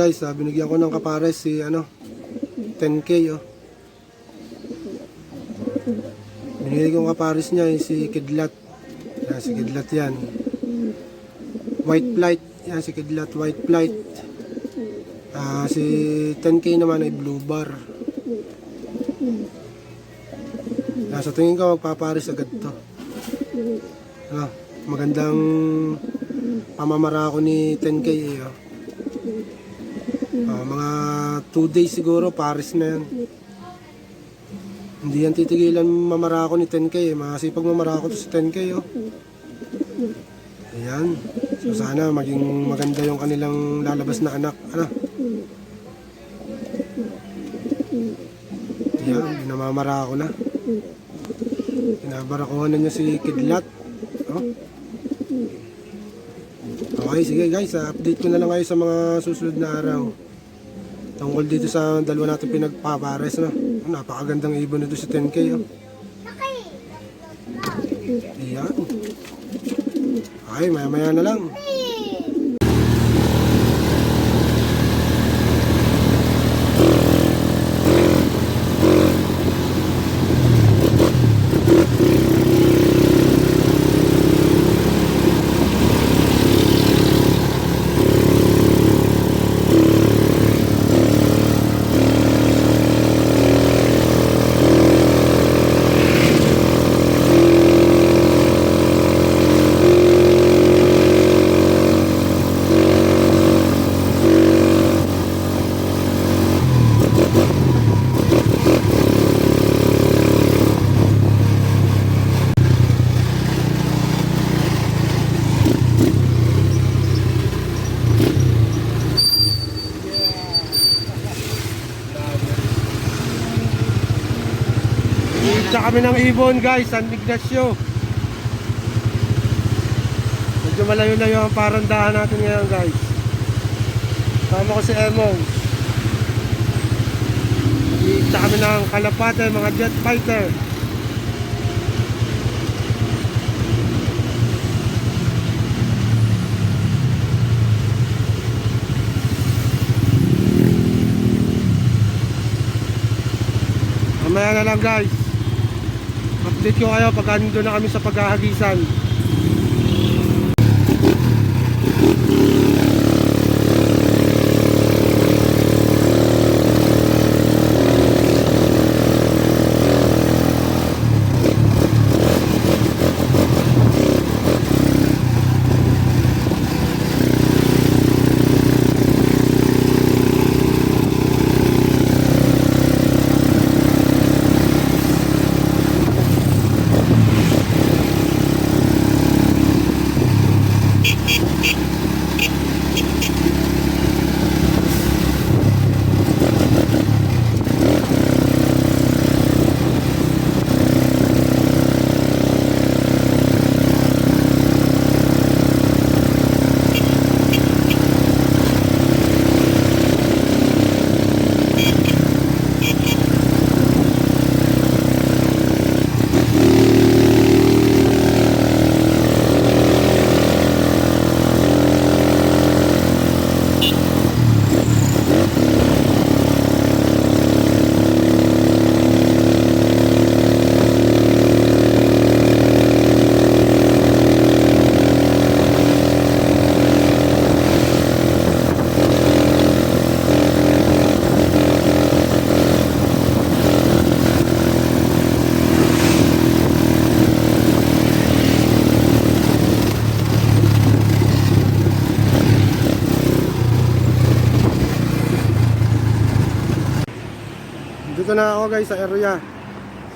guys, ah, binigyan ko ng kapares si ano 10k oh. Binigyan ko ng kapares niya eh, si Kidlat. Yan, si Kidlat yan. White Flight. Yan si Kidlat White Flight. Ah, si 10k naman ay Blue Bar. Ah, sa tingin ko magpapares agad to. Ah, magandang pamamara ko ni 10k eh. Oh. Ah, mga 2 days siguro, Paris na yan. Hindi yan titigilan mamara ko ni 10k eh. Masipag mamara ko to si 10k oh. Ayan. So sana maging maganda yung kanilang lalabas na anak. Ano? Ayan, namamara ko na. Pinabarakuhan na niya si Kidlat. Oh. Okay, sige guys, update ko na lang kayo sa mga susunod na araw. Tungkol dito sa dalawa natin pinagpapares na. Napakagandang ibon nito si 10K. Oh. Ayan. Okay, maya maya na lang. Kami ng ibon guys, San Ignacio. Medyo malayo-layo ang parandahan natin ngayon guys. Tama ko si Emong. Isa kami ng kalapate, mga jet fighter. Mamaya na lang guys. Update ko kayo pag nandun na kami sa paghahagisan. Na ako guys sa area.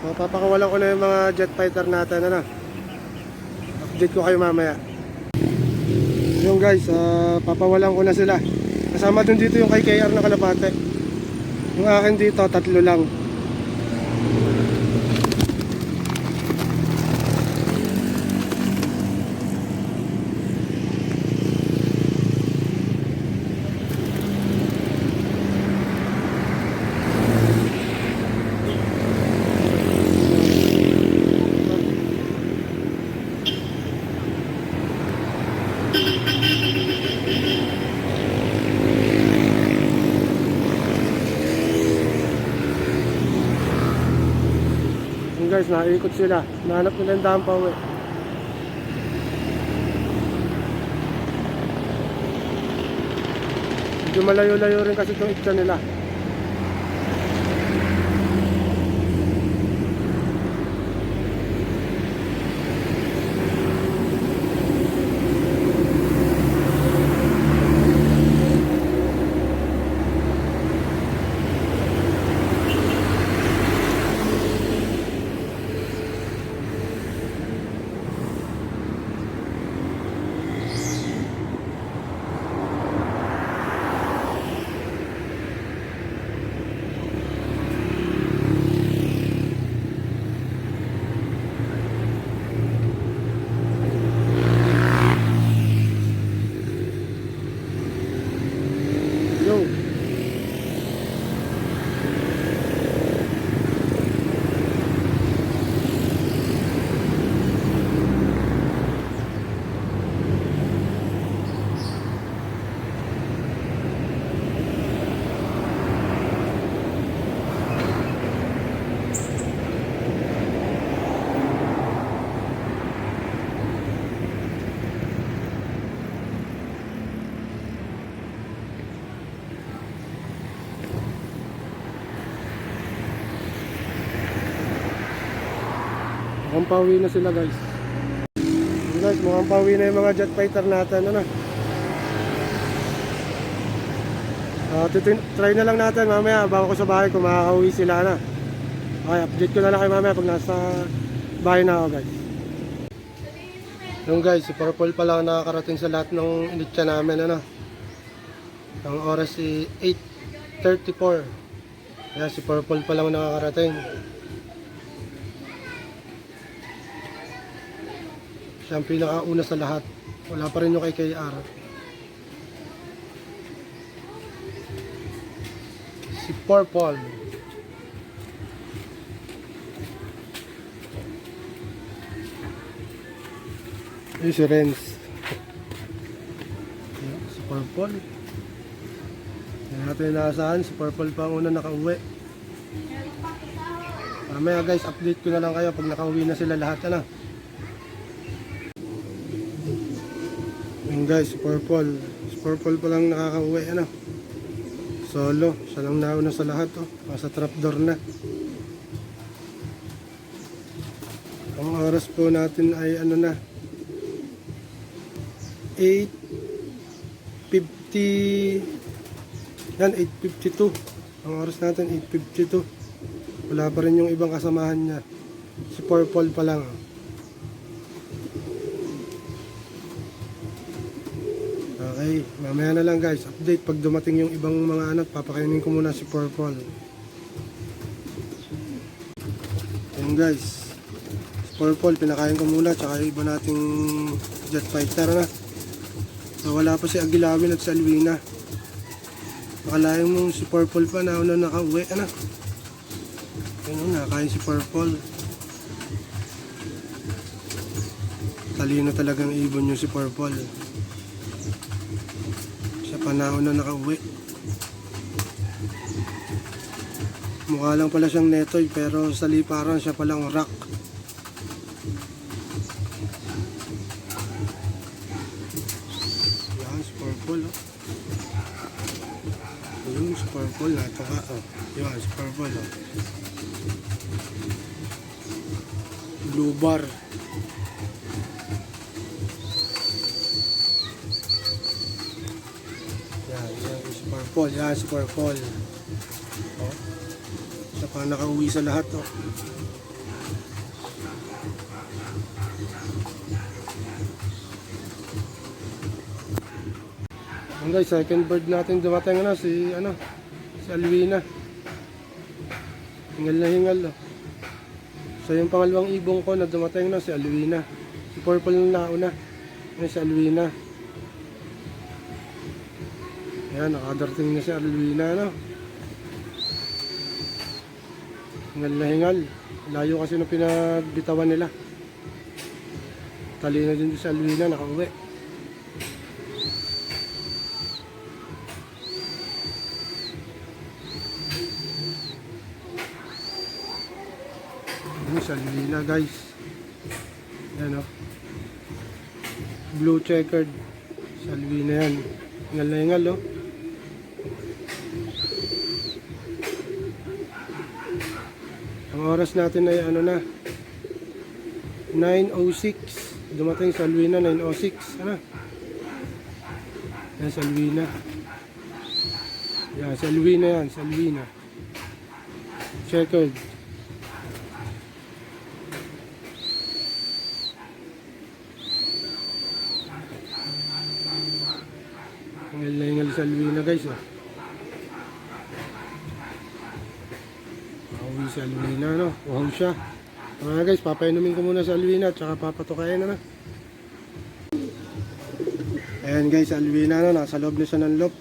So papakawalan ko na yung mga jet fighter natin. Ano? Update ko kayo mamaya. Yung guys, ah, papawalan ko na sila. Kasama dun dito yung kay KR na kalapate. Yung akin dito, tatlo lang. Guys, naikot sila. Nahanap nila yung daan pa uwi. Medyo malayo-layo rin kasi itong itcha nila. Mukhang pauwi na sila guys. Yun, guys, mukhang pauwi na yung mga jet fighter natin. Ano? Uh, try na lang natin mamaya bago ko sa bahay kung makakauwi sila na. Okay, update ko na lang kayo mamaya pag nasa bahay na ako guys. Yung guys, si Purple pa lang nakakarating sa lahat ng initya namin. Ano? Ang oras si 8.34. Kaya si Purple pa lang nakakarating. Siya ang pinakauna sa lahat. Wala pa rin yung kay KR. Si Purple. Yung si Renz. Si Purple. Hindi natin inaasahan. Si Purple pa ang una nakauwi. Mamaya guys, update ko na lang kayo pag nakauwi na sila lahat. Ano? Yung guys, Purple. Si Purple pa lang nakakauwi, ano. Solo. Siya lang nauna sa lahat, oh. Nasa trapdoor na. Ang oras po natin ay ano na. 8.50 Yan, 8.52. Ang oras natin, 8.52. Wala pa rin yung ibang kasamahan niya. Si Purple pa lang. oh. Okay, mamaya na lang guys. Update pag dumating yung ibang mga anak, papakainin ko muna si Purple. Ayun guys. Si Purple, pinakain ko muna. Tsaka yung iba nating jet fighter na. So, wala pa si Aguilamin at si Alwina. Akalain mo si Purple pa na una nakauwi. Ano? Ayun, nakakain si Purple. Talino talagang ibon yung si Purple. Siya pa na nakauwi. Mukha lang pala siyang netoy pero sa liparan siya palang rock. Yan, purple. Oh. Yung si purple, nataka. Oh. Yan, si purple. Oh. Blue bar. Yan, yan si purple. Yan si purple. Oh. Siya pa nakauwi sa lahat. Oh. Ang guys, second bird natin dumating na si ano, si Alwina. Hingal na hingal. Oh. So yung pangalawang ibong ko na dumating na si Alwina. Si Purple na nauna. Yan si Alwina. Yan, nakadarating na si Alwina, no? Hingal na hingal. Layo kasi nung pinagbitawan nila. Talino din si Alwina, nakauwi. Dami salwina guys. Yan o. Blue checkered. Salwina yan. Ingal na ingal oh. Oras natin ay ano na? 9.06 Dumating sa Alwina 9.06 Ano? Yan sa Alwina Yan sa Alwina yan Sa Alwina Checkered Ingal na ingal sa Alwina guys oh. Sa Alwina no Wow siya mga guys, papainumin ko muna sa Alwina at saka papatukayan na na. Ayan guys, Alwina no, nasa loob na siya ng loop.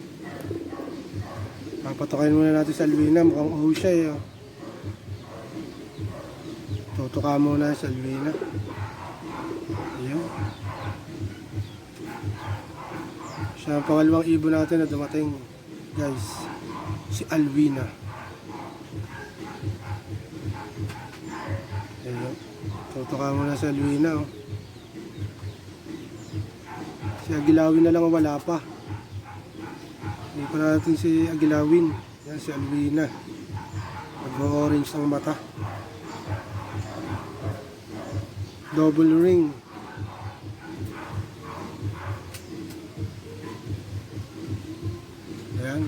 Papatukayan muna natin sa Alwina, mukhang uho siya eh. Oh. Tutuka muna sa Alwina. Ayan. Siya ang pangalawang ibon natin na dumating guys. Si Alwina. Ayun. Tutuka muna sa Alwina, oh. Si Agilawin na lang ang wala pa. Hindi pa natin si Agilawin. Yan si Alwina. Nag-orange ang mata. Double ring. Ayan.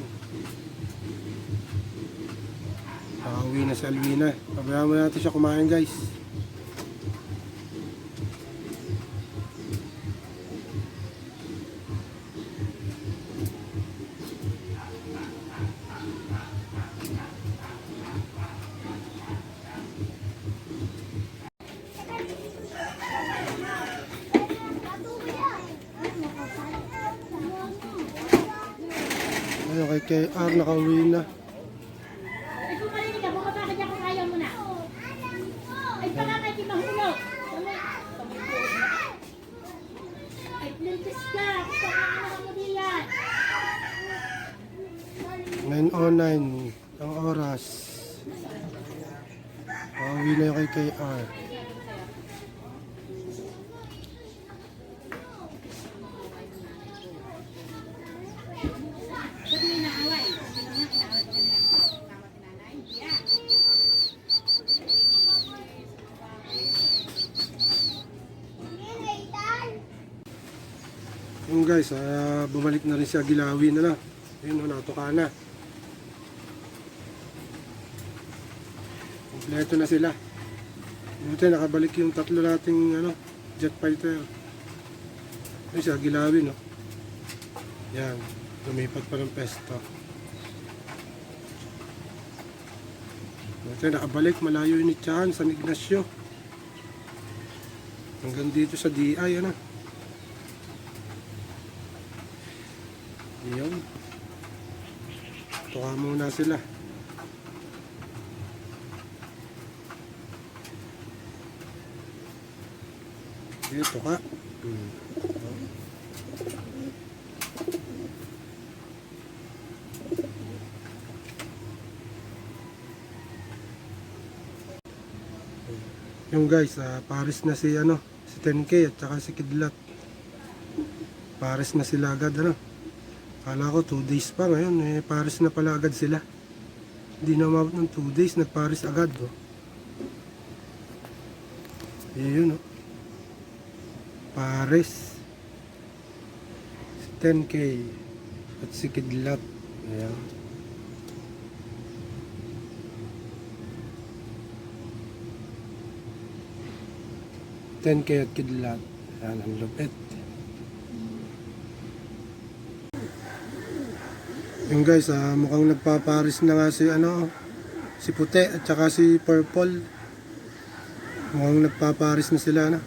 Nakauwi na si Alwina. Pabayaan mo natin siya kumain guys. Ayun kay KR nakauwi na. Ay, kung marinig ka, baka bakit ako kaya mo na? Ay, baka kay di mahulog. Ay, plintis ka. Gusto ka na mo diyan. 9.09 ang oras. Pauwi na yung kay KR. Ba't may naaway? Sino nga, inaaway ko nila. Tama si nanay. Yeah. Guys, ah, bumalik na rin si Agilawin na na. Ayun, oh, natuka na. Kompleto na sila. Buti nakabalik yung tatlo nating ano, jet fighter. Ayun si Agilawin, no? Yan, lumipat pa ng pesto. Buti nakabalik, malayo yung itsahan, San Ignacio. Hanggang dito sa DI, ano? Yun. Muna sila. Dito ka. Hmm. Yung guys, ah, Paris na si ano, si 10K at saka si Kidlat. Paris na sila agad ano. Kala ko 2 days pa ngayon, eh, Paris na pala agad sila. Hindi na umabot ng 2 days, nag-Paris agad. Oh. Yun, oh. Paris. Si 10K. At si Kidlat. Ayan. Ten K at Kidlat. Ayan, ang lupit. Yung guys, ah, mukhang nagpaparis na nga si ano, si puti at saka si purple. Mukhang nagpaparis na sila na.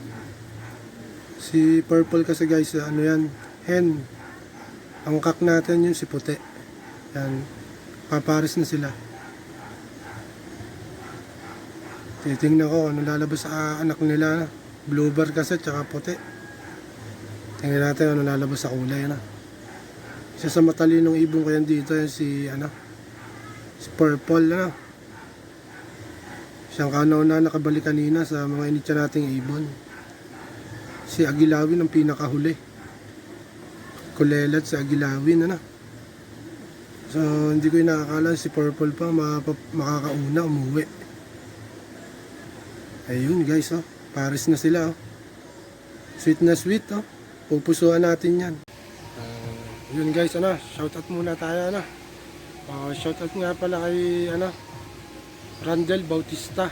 Si purple kasi guys, ah, ano yan, hen. Ang kak natin yun si puti. Yan, paparis na sila. Titingnan ko ano lalabas sa anak nila. Blue bar kasi at saka puti. Tingnan natin ano lalabas sa kulay na. Isa sa matalinong ibon ko yan dito yan si ano si Purple ano. Siyang kanaw na nakabalik kanina sa mga initya nating ibon. Si Agilawin ang pinakahuli. Kulelat si Agilawin, ano? So, hindi ko inakakala si Purple pa makakauna umuwi. Ayun guys, oh. Paris na sila, oh. Sweet na sweet, oh. Pupusuan natin yan. Yun guys, ano, shoutout muna tayo, ano. Ah, shoutout nga pala kay, ano, Randall Bautista.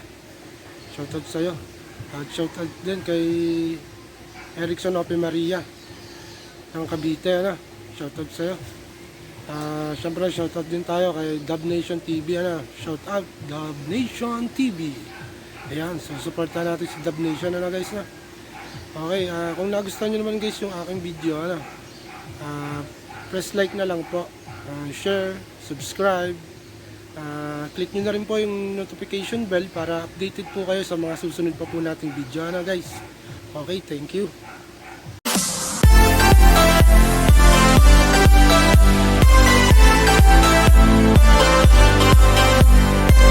Shoutout sa'yo. At shoutout din kay Erickson Ope Maria ng Cavite, ano. Shoutout sa'yo. Ah, syempre shoutout din tayo kay Dub Nation TV, ano. Shoutout Dub Nation TV. Ayan, so supportan natin si Dub Nation, ano guys, na. Okay, ah, kung nagustuhan nyo naman guys yung aking video, ano, ah, press like na lang po. Ah, share, subscribe, Ah, click nyo na rin po yung notification bell para updated po kayo sa mga susunod pa po nating video. Ano guys? Okay, thank you.